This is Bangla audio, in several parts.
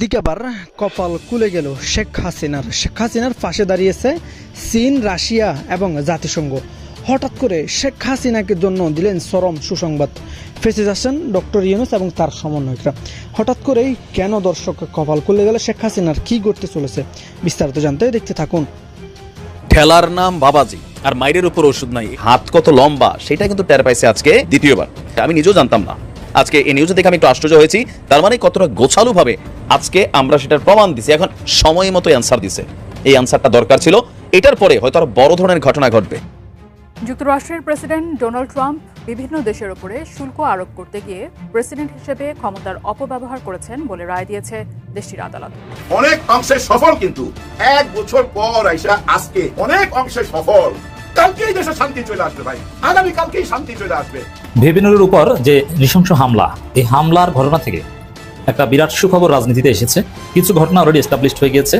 এদিকে আবার কপাল খুলে গেল শেখ হাসিনার। শেখ হাসিনার পাশে দাঁড়িয়েছে চীন, রাশিয়া এবং জাতিসংঘ। হঠাৎ করে শেখ হাসিনাকে জন্য দিলেন চরম সুসংবাদ। ফেসে যাচ্ছেন ডক্টর ইউনুস এবং তার সমন্বয়করা। হঠাৎ করেই কেন দর্শক কপাল খুলে গেল শেখ হাসিনার? কি করতে চলেছে? বিস্তারিত জানতে দেখতে থাকুন। ঠেলার নাম বাবাজি, আর মাইরের উপর ওষুধ নাই। হাত কত লম্বা, সেটা কিন্তু টের পাইছে আজকে দ্বিতীয়বার। আমি নিজেও জানতাম না। আজকে এই নিউজে দেখে আমি একটু আশ্চর্য হয়েছি। তার মানে কতটা গোছালু ভাবে আজকে আমরা সেটার প্রমাণ দিছি। এখন সময় মতো অ্যান্সার দিছে। এই অ্যান্সারটা দরকার ছিল। এটার পরে হয়তো আরও বড় ধরনের ঘটনা ঘটবে। যুক্তরাষ্ট্রের প্রেসিডেন্ট ডোনাল্ড ট্রাম্প বিভিন্ন দেশের উপরে শুল্ক আরোপ করতে গিয়ে প্রেসিডেন্ট হিসেবে ক্ষমতার অপব্যবহার করেছেন বলে রায় দিয়েছে দেশটির আদালত। অনেক অংশে সফল কিন্তু। এক বছর পর আইসা আজকে অনেক অংশে সফল। কালকেই দেশে শান্তি চলে আসবে ভাই। আগামী কালকেই শান্তি চলে আসবে। উপর যে নৃশংস হামলা এই হামলার ঘটনা থেকে একটা বিরাট সুখবর রাজনীতিতে এসেছে। কিছু ঘটনা অলরেডি এস্টাবলিশড হয়ে গিয়েছে।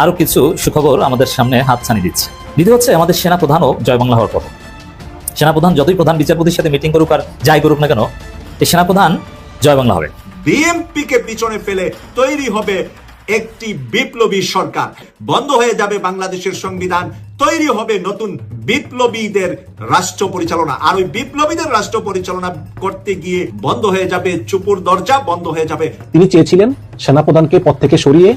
আরও কিছু সুখবর আমাদের সামনে হাত ছানি দিচ্ছে। দ্বিতীয় হচ্ছে আমাদের সেনা প্রধানও জয় বাংলা হওয়ার পর। সেনাপ্রধান যতই প্রধান বিচারপতির সাথে মিটিং করুক আর যাই করুক না কেন এই সেনাপ্রধান জয় বাংলা হবে। বিএমপিকে পিছনে ফেলে তৈরি হবে একটি বিপ্লবী সরকার। বন্ধ হয়ে যাবে বাংলাদেশের সংবিধান। তৈরি হবে নতুন বিপ্লবীদের রাষ্ট্র পরিচালনা। আর ওই বিপ্লবীদের রাষ্ট্র পরিচালনা করতে গিয়ে বন্ধ হয়ে যাবে চুপুর দরজা বন্ধ হয়ে যাবে তিনি চেয়েছিলেন সেনাপ্রধানকে পদ থেকে সরিয়ে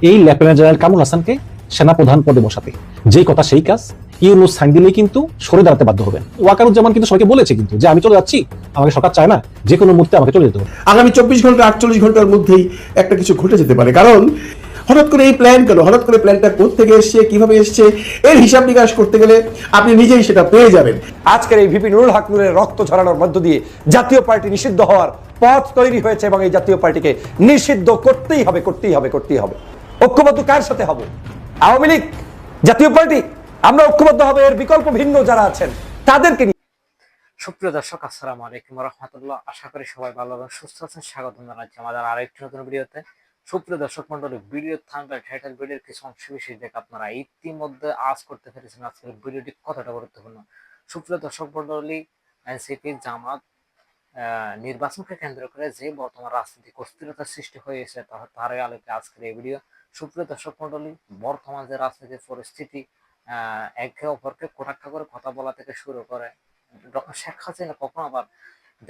এই লেফটেন্যান্ট জেনারেল কামরুল হাসানকে সেনাপ্রধান পদে বসাতে। যে কথা সেই কাজ। ইউনুস সাইন দিলেই কিন্তু সরে দাঁড়াতে বাধ্য হবেন। ওয়াকারুজ্জামান কিন্তু সবাইকে বলেছে কিন্তু যে আমি চলে যাচ্ছি। আমাকে সরকার চায় না। যে কোনো মুহূর্তে আমাকে চলে যেতে হবে। আগামী চব্বিশ ঘণ্টা আটচল্লিশ ঘণ্টার মধ্যেই একটা কিছু ঘটে যেতে পারে। কারণ হঠাৎ করে এই প্ল্যান কেন? হঠাৎ করে প্ল্যানটা থেকে এসছে? কীভাবে এসছে? এর হিসাব নিকাশ করতে গেলে আপনি নিজেই সেটা পেয়ে যাবেন। আজকের এই ভিপি নুরুল হক নুরের রক্ত ঝরানোর মধ্য দিয়ে জাতীয় পার্টি নিষিদ্ধ হওয়ার পথ তৈরি হয়েছে এবং এই জাতীয় পার্টিকে নিষিদ্ধ করতেই হবে করতেই হবে করতেই হবে। ঐক্যবদ্ধ কার সাথে হবে? আওয়ামী লীগ জাতীয় পার্টি? আমরা ঐক্যবদ্ধ হবে এর বিকল্প ভিন্ন যারা আছেন তাদেরকে নিয়ে। সুপ্রিয় দর্শক আসসালামু আলাইকুম রহমতুল্লাহ। আশা করি সবাই ভালো এবং সুস্থ আছেন। স্বাগত জানাচ্ছি আমাদের আরেকটি নতুন ভিডিওতে। সুপ্রিয় দর্শক মন্ডলী ভিডিও থাম্বনেল টাইটেল ভিডিওর কিছু অংশ বিশেষ দেখে আপনারা ইতিমধ্যে আজ করতে পেরেছেন আজকের ভিডিওটি কতটা গুরুত্বপূর্ণ? সুপ্রিয় দর্শক মন্ডলী, এনসিপি জামাত নির্বাচনকে কেন্দ্র করে যে বর্তমান রাজনৈতিক অস্থিরতার সৃষ্টি হয়েছে তারই আলোকে আজকের এই ভিডিও। সুপ্রিয় দর্শক মন্ডলী, বর্তমান যে রাজনৈতিক পরিস্থিতি একে অপরকে কোটাক্ষা করে কথা বলা থেকে শুরু করে। শেখ হাসিনা কখন আবার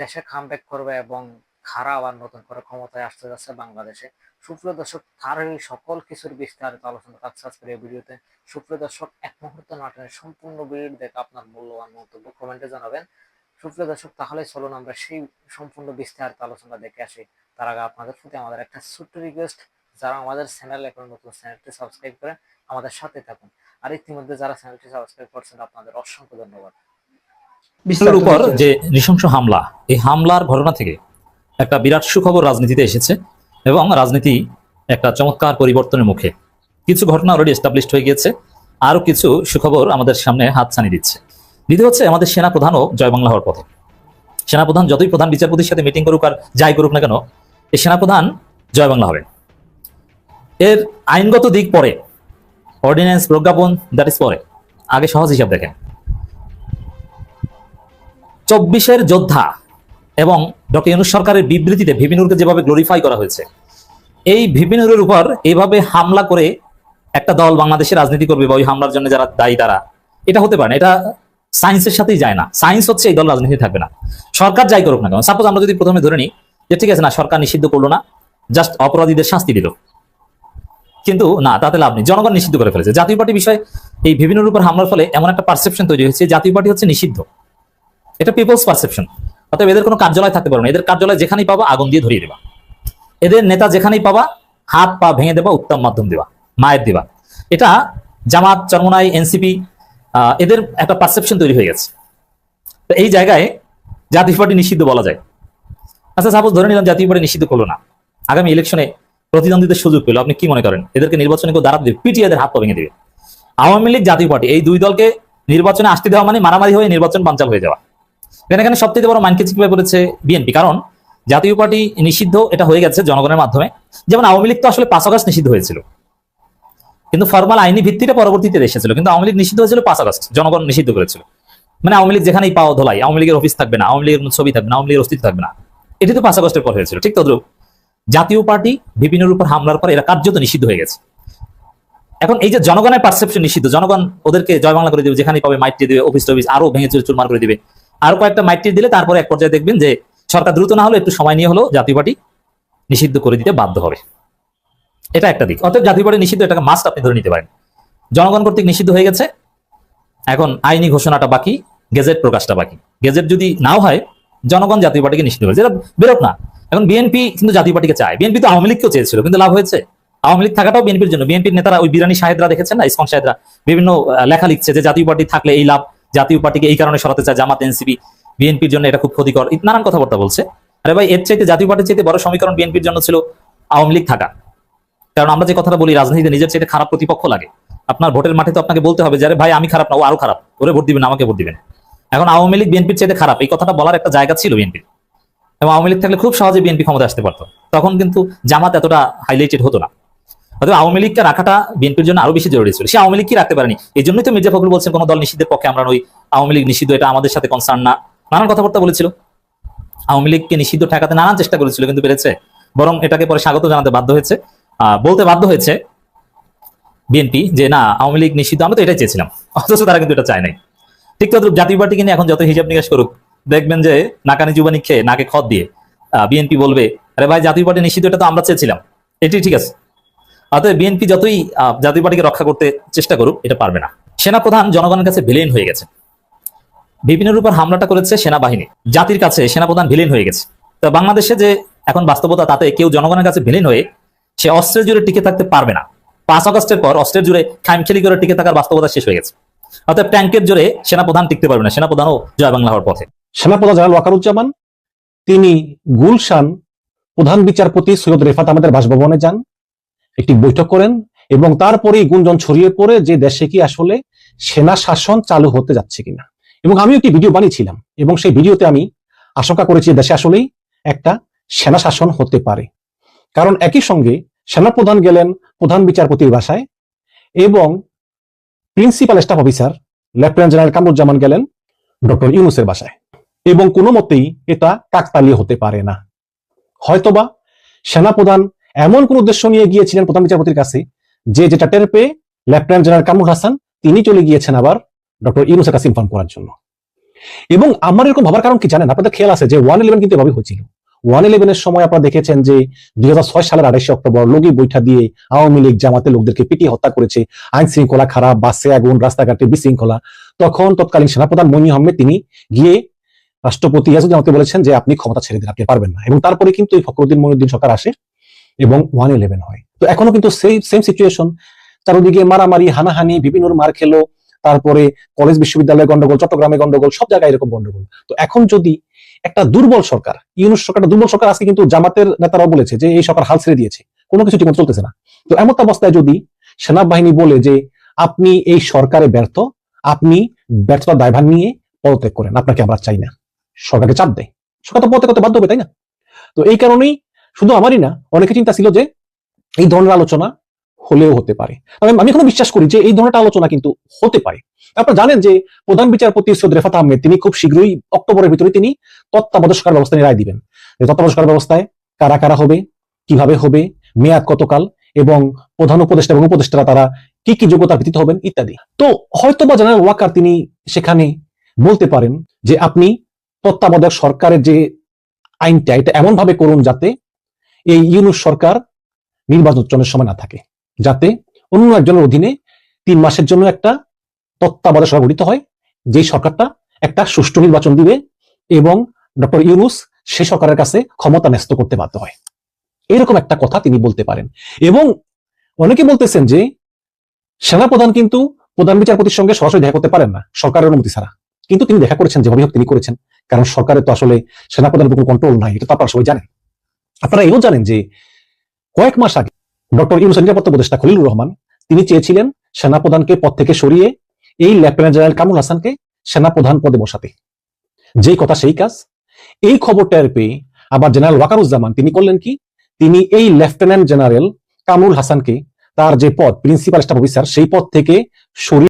দেশে কামব্যাক করবে এবং খারা আবার নতুন করে ক্ষমতায় আসতে যাচ্ছে বাংলাদেশে। সুপ্রিয় দর্শক তার এই সকল কিছুর বিস্তারিত আলোচনা থাকছে আজকের এই ভিডিওতে। সুপ্রিয় দর্শক এক মুহূর্ত নাটনের সম্পূর্ণ ভিডিও দেখে আপনার মূল্যবান মন্তব্য কমেন্টে জানাবেন। সুপ্রিয় দর্শক তাহলে চলুন আমরা সেই সম্পূর্ণ বিস্তারিত আলোচনা দেখে আসি। তার আগে আপনাদের প্রতি আমাদের একটা ছোট্ট রিকোয়েস্ট যারা আমাদের চ্যানেল এখন নতুন চ্যানেলটি সাবস্ক্রাইব করে আমাদের সাথে থাকুন। আর ইতিমধ্যে যারা চ্যানেলটি সাবস্ক্রাইব করছেন আপনাদের অসংখ্য ধন্যবাদ। ভিপিনুরের উপর যে নৃশংস হামলা এই হামলার ঘটনা থেকে একটা বিরাট সুখবর রাজনীতিতে এসেছে এবং রাজনীতি একটা চমৎকার পরিবর্তনের মুখে। কিছু ঘটনা অলরেডি এস্টাবলিশড হয়ে গিয়েছে। আরও কিছু সুখবর আমাদের সামনে হাত ছানি দিচ্ছে। দ্বিতীয় হচ্ছে আমাদের সেনা প্রধানও জয় বাংলা হওয়ার পথে। সেনাপ্রধান যতই প্রধান বিচারপতির সাথে মিটিং করুক আর যাই করুক না কেন, এই সেনাপ্রধান জয় বাংলা হবে। এর আইনগত দিক পরে অর্ডিন্যান্স প্রজ্ঞাপন দ্যাট ইজ পরে। আগে সহজ হিসাব দেখেন। চব্বিশের যোদ্ধা এবং ডক্টর ইউনুস সরকারের বিবৃতিতে ভিপিনুরকে যেভাবে গ্লোরিফাই করা হয়েছে, এই ভিপিনুরের উপর এইভাবে হামলা করে একটা দল বাংলাদেশে রাজনীতি করবে বা ওই হামলার জন্য যারা দায়ী তারা, এটা হতে পারে না, এটা সায়েন্সের সাথেই যায় না। সায়েন্স হচ্ছে এই দল রাজনীতি থাকবে না। সরকার যাই করুক না কেন সাপোজ আমরা যদি প্রথমে ধরে নিই যে ঠিক আছে না, সরকার নিষিদ্ধ করল না জাস্ট অপরাধীদের শাস্তি দিল। কিন্তু না, তাতে লাভ নেই। জনগণ নিষিদ্ধ করে ফেলেছে। জাতীয় পার্টি বিষয়ে এই বিভিন্নর উপর হামলার ফলে এমন একটা পারসেপশন তৈরি হয়েছে, জাতীয় পার্টি হচ্ছে নিষিদ্ধ। এটা পিপলস পারসেপশন অতএব এদের কোনো কার্যালয় থাকতে পারবে না। এদের কার্যালয় যেখানেই পাবা, আগুন দিয়ে ধরিয়ে দেবা। এদের নেতা যেখানেই পাবা, হাত পা ভেঙে দেবা, উত্তম মাধ্যম দেবা, মায়ের দেবা। এটা জামাত, চরমনাই, এনসিপি এদের একটা পারসেপশন তৈরি হয়ে গেছে। তো এই জায়গায় জাতীয় পার্টি নিষিদ্ধ বলা যায়। আচ্ছা সাপোজ ধরে নিলাম জাতীয় পার্টি নিষিদ্ধ করল না। আগামী ইলেকশনে প্রতিদ্বন্দ্বীদের সুযোগ পেল। আপনি কি মনে করেন? এদেরকে নির্বাচনে কেউ দাঁড়াতে দেবে? পিটিয়ে এদের হাত পা ভেঙে দেবে। আওয়ামী লীগ, জাতীয় পার্টি, এই দুই দলকে নির্বাচনে আসতে দেওয়া মানে মারামারি হয়ে নির্বাচন বানচাল হয়ে যাওয়া। এখানে এখানে সবথেকে বড় মানকে চিকিৎসা করেছে? বিএনপি কারণ জাতীয় পার্টি নিষিদ্ধ, এটা হয়ে গেছে জনগণের মাধ্যমে। যেমন আওয়ামী লীগ তো আসলে পাঁচ আগস্ট নিষিদ্ধ হয়েছিল। কিন্তু ফর্মাল আইনি ভিত্তিটা পরবর্তীতে এসেছিল। কিন্তু আওয়ামী লীগ নিষিদ্ধ হয়েছিল পাঁচ আগস্ট। জনগণ নিষিদ্ধ করেছিল। মানে আওয়ামী লীগ যেখানেই পাওয়া ধোলাই, আওয়ামী লীগের অফিস থাকবে না, আওয়ামী লীগের ছবি থাকবে না, আওয়ামী লীগের অস্তিত্ব থাকবে না। এটি তো পাঁচ আগস্টের পর হয়েছিল। ঠিক তদ্রুপ। জাতীয় পার্টি বিপিনের উপর হামলার পর এরা কার্যত নিষিদ্ধ হয়ে গেছে। এখন এই যে জনগণের পারসেপশন নিষিদ্ধ, জনগণ ওদেরকে জয় বাংলা করে দেবে যেখানে পাবে মাইট্রি দেবে অফিস টফিস আরও ভেঙে চুরে চুরমার করে দিবে আরও কয়েকটা মাইট্রি দিলে তারপরে এক পর্যায়ে দেখবেন যে সরকার দ্রুত না হলে একটু সময় নিয়ে হলো জাতীয় পার্টি নিষিদ্ধ করে দিতে বাধ্য হবে। এটা একটা দিক। অর্থাৎ জাতীয় পার্টি নিষিদ্ধ, এটাকে মাস্ট আপনি ধরে নিতে পারেন। জনগণ কর্তৃক নিষিদ্ধ হয়ে গেছে। এখন আইনি ঘোষণাটা বাকি, গেজেট প্রকাশটা বাকি। গেজেট যদি নাও হয়, জনগণ জাতীয় পার্টিকে নিষিদ্ধ করে। যেটা বেরোক না। এখন বিএনপি কিন্তু জাতীয় পার্টিকে চায়। বিএনপি তো আওয়ামী লীগকেও চেয়েছিল, কিন্তু লাভ হয়েছে। আওয়ামী লীগ থাকাটাও বিএনপির জন্য। বিএনপির নেতারা ওই বিরানি সাহেদরা দেখেছেন না, ইসকন সাহেদরা বিভিন্ন লেখা লিখছে যে জাতীয় পার্টি থাকলে এই লাভ জাতীয় পার্টিকে এই কারণে সরাতে চায় জামাত, এনসিপি, বিএনপির জন্য এটা খুব ক্ষতিকর। নানান কথাবার্তা বলছে। আরে ভাই, এর চাইতে জাতীয় পার্টির চাইতে বড় সমীকরণ বিএনপির জন্য ছিল আওয়ামী লীগ থাকা। কারণ আমরা যে কথাটা বলি, রাজনীতিতে নিজের চাইতে খারাপ প্রতিপক্ষ লাগে। আপনার ভোটের মাঠে তো আপনাকে বলতে হবে যে ভাই, আমি খারাপ না, ও আরও খারাপ। ওরে ভোট দিবেন, আমাকে ভোট দিবেন। এখন আওয়ামী লীগ বিএনপির চাইতে খারাপ, এই কথাটা বলার একটা জায়গা ছিল বিএনপির। এবং আওয়ামী লীগ থাকলে খুব সহজে বিএনপি ক্ষমতা আসতে পারতো। তখন কিন্তু জামাত এতটা হাইলাইটেড হতো না। হয়তো আওয়ামী লীগকে রাখাটা বিএনপির জন্য আরও বেশি জরুরি ছিল। সে আওয়ামী লীগ কি রাখতে পারেনি? এই জন্যই তো মির্জা ফখরুল বলছেন, কোন দল নিষিদ্ধের পক্ষে আমরা নই। আওয়ামী লীগ নিষিদ্ধ, এটা আমাদের সাথে কনসার্ন না। নানান কথাবার্তা বলেছিল। আওয়ামী লীগকে নিষিদ্ধ ঠেকাতে নানান চেষ্টা করেছিল, কিন্তু পেরেছে। বরং এটাকে পরে স্বাগত জানাতে বাধ্য হয়েছে। বলতে বাধ্য হয়েছে বিএনপি যে, না, আওয়ামী লীগ নিষিদ্ধ, আমরা তো এটাই চেয়েছিলাম। অথচ তারা কিন্তু এটা চায় নাই। ঠিক তদ্রুপ জাতীয় পার্টি কিনে এখন যত হিসাব নিকাশ করুক, দেখবেন যে নাকানি জুবানি খেয়ে নাকে খত দিয়ে বিএনপি বলবে, আরে ভাই, জাতীয় পার্টি নিষিদ্ধ, এটা তো আমরা চেয়েছিলাম। এটি ঠিক আছে। অতএব বিএনপি যতই জাতীয় পার্টিকে রক্ষা করতে চেষ্টা করুক, এটা পারবে না। সেনাপ্রধান জনগণের কাছে ভিলেন হয়ে গেছে। বিপিনের উপর হামলাটা করেছে সেনাবাহিনী। জাতির কাছে সেনাপ্রধান ভিলেন হয়ে গেছে। তো বাংলাদেশে যে এখন বাস্তবতা, তাতে কেউ জনগণের কাছে ভিলেন হয়ে সে অস্ত্রের জুড়ে টিকে থাকতে পারবে না। পাঁচ আগস্টের পর অস্ত্রের জুড়ে খামখেলি করে টিকে থাকার বাস্তবতা শেষ হয়ে গেছে। অতএব ট্যাঙ্কের জোরে সেনাপ্রধান টিকতে পারবে না। সেনাপ্রধানও জয় বাংলা হওয়ার পথে। সেনাপ্রধান জেনারেল ওয়াকারুজ্জামান, তিনি গুলশান প্রধান বিচারপতি সৈয়দ রেফাত আহমেদের বাসভবনে যান। একটি বৈঠক করেন এবং তারপরেই গুঞ্জন ছড়িয়ে পড়ে যে দেশে কি আসলে সেনা শাসন চালু হতে যাচ্ছে কিনা। এবং আমি একটি ভিডিও বানিয়েছিলাম এবং সেই ভিডিওতে আমি আশঙ্কা করেছি দেশে আসলেই একটা সেনা শাসন হতে পারে। কারণ একই সঙ্গে সেনাপ্রধান গেলেন প্রধান বিচারপতির বাসায় এবং principal staff officer, lieutenant general Kamruzzaman গেলেন ডক্টর ইউনুসের বাসায় এবং কোনো মতেই এটা কাকতালীয় হতে পারে না। হয়তোবা সেনাপ্রধান এমন কোন উদ্দেশ্য নিয়ে গিয়েছিলেন প্রধান বিচারপতির কাছে যে যেটা টের পেয়ে লেফটেন্যান্ট জেনারেল কামরুল হাসান তিনি চলে গিয়েছেন আবার ডক্টর ইউনুসের কাছে ইনফর্ম করার জন্য। এবং আমার এরকম ভাবার কারণ কি জানেন? আপনাদের খেয়াল আছে যে ওয়ান ইলেভেন কিন্তু এভাবে হয়েছিল। ওয়ান ইলেভেনের সময় আপনারা দেখেছেন যে দুই সালের আড়াইশে অক্টোবর লগি বৈঠা দিয়ে আওয়ামী লীগ জামাতের লোকদেরকে পিটিয়ে হত্যা করেছে। আইন শৃঙ্খলা খারাপ, বাসে আগুন, রাস্তাঘাটে বিশৃঙ্খলা। তখন তৎকালীন সেনাপ্রধান মনি আহমেদ তিনি গিয়ে রাষ্ট্রপতি ইয়াজুদ্দিন বলেছেন যে আপনি ক্ষমতা ছেড়ে দিন, আপনি পারবেন না। এবং তারপরে কিন্তু এই ফখরুদ্দিন মনুদ্দিন সরকার আসে। এবং ওয়ান ইলেভেন হয়। তো এখনও কিন্তু সেই সেম সিচুয়েশন চারদিকে মারামারি, হানাহানি, বিভিন্ন মার খেলো, তারপরে কলেজ বিশ্ববিদ্যালয়ে গন্ডগোল, চট্টগ্রামে গন্ডগোল, সব জায়গায় এরকম গন্ডগোল। তো এখন যদি একটা দুর্বল সরকার, ইউনুস সরকারটা দুর্বল সরকার আজকে কিন্তু জামাতের নেতারাও বলেছে যে এই সরকার হাল ছেড়ে দিয়েছে। কোনো কিছু ঠিকমতো চলতেছে না। তো এমন অবস্থায় যদি সেনাবাহিনী বলে যে আপনি এই সরকারে ব্যর্থ, আপনি ব্যর্থতার দায়ভার নিয়ে পদত্যাগ করেন, আপনাকে আমরা চাই না। সরকারকে চাপ দেয়। সরকার তো পদত্যাগ করতে বাধ্য হবে, তাই না? তো এই কারণেই শুধু আমারই না, অনেকে চিন্তা ছিল যে এই ধরনের আলোচনা হলেও হতে পারে। আমি এখনও বিশ্বাস করি যে এই ধরনের আলোচনা কিন্তু হতে পারে। আপনারা জানেন যে প্রধান বিচারপতি সৈয়দ রেফাত আহমেদ, তিনি খুব শীঘ্রই অক্টোবরের ভিতরে তিনি তত্ত্বাবধায়ক সরকার ব্যবস্থা নিয়ে রায় দিবেন। সরকার ব্যবস্থায় কারা কারা হবে, কীভাবে হবে, মেয়াদ কতকাল, এবং প্রধান উপদেষ্টা এবং উপদেষ্টারা তারা কি কি যোগ্যতার ভিত্তিতে হবেন ইত্যাদি। তো হয়তো বা জেনারেল ওয়াকার তিনি সেখানে বলতে পারেন যে আপনি তত্ত্বাবধায়ক সরকারের যে আইনটা, এটা এমন ভাবে করুন যাতে এই ইউনুস সরকার নির্বাচনের সময় না থাকে, যাতে অন্য একজনের অধীনে তিন মাসের জন্য একটা তত্ত্বাবধায়ক সরকার গঠিত হয়, যেই সরকারটা একটা সুষ্ঠু নির্বাচন দিবে এবং ডক্টর ইউনুস সে সরকারের কাছে ক্ষমতা ন্যস্ত করতে বাধ্য হয়। এরকম একটা কথা তিনি বলতে পারেন। এবং অনেকে বলতেছেন যে সেনাপ্রধান কিন্তু প্রধান বিচারপতির সঙ্গে সরাসরি দেখা করতে পারেন না, সরকারের অনুমতি ছাড়া। কিন্তু তিনি দেখা করেছেন যেভাবে হোক তিনি করেছেন। কারণ সরকারের তো আসলে সেনাপ্রধানের কোনো কন্ট্রোল নাই, এটা তো আপনারা সবাই জানেন। আপনারা এও জানেন যে কয়েক মাস আগে ডক্টর ইউনুস নিরাপত্তা উপদেষ্টা খলিলুর রহমান, তিনি চেয়েছিলেন সেনাপ্রধানকে পদ থেকে সরিয়ে এই লেফটেন্যান্ট জেনারেল কামরুল হাসানকে সেনাপ্রধান পদে বসাতে। যেই কথা সেই কাজ। এই খবর টের পেয়ে আবার জেনারেল ওয়াকারুজ্জামান তিনি করলেন কি? তিনি এই লেফটেন্যান্ট জেনারেল কামরুল হাসানকে তার যে পদ, প্রিন্সিপাল স্টাফ অফিসার, সেই পদ থেকে সরিয়ে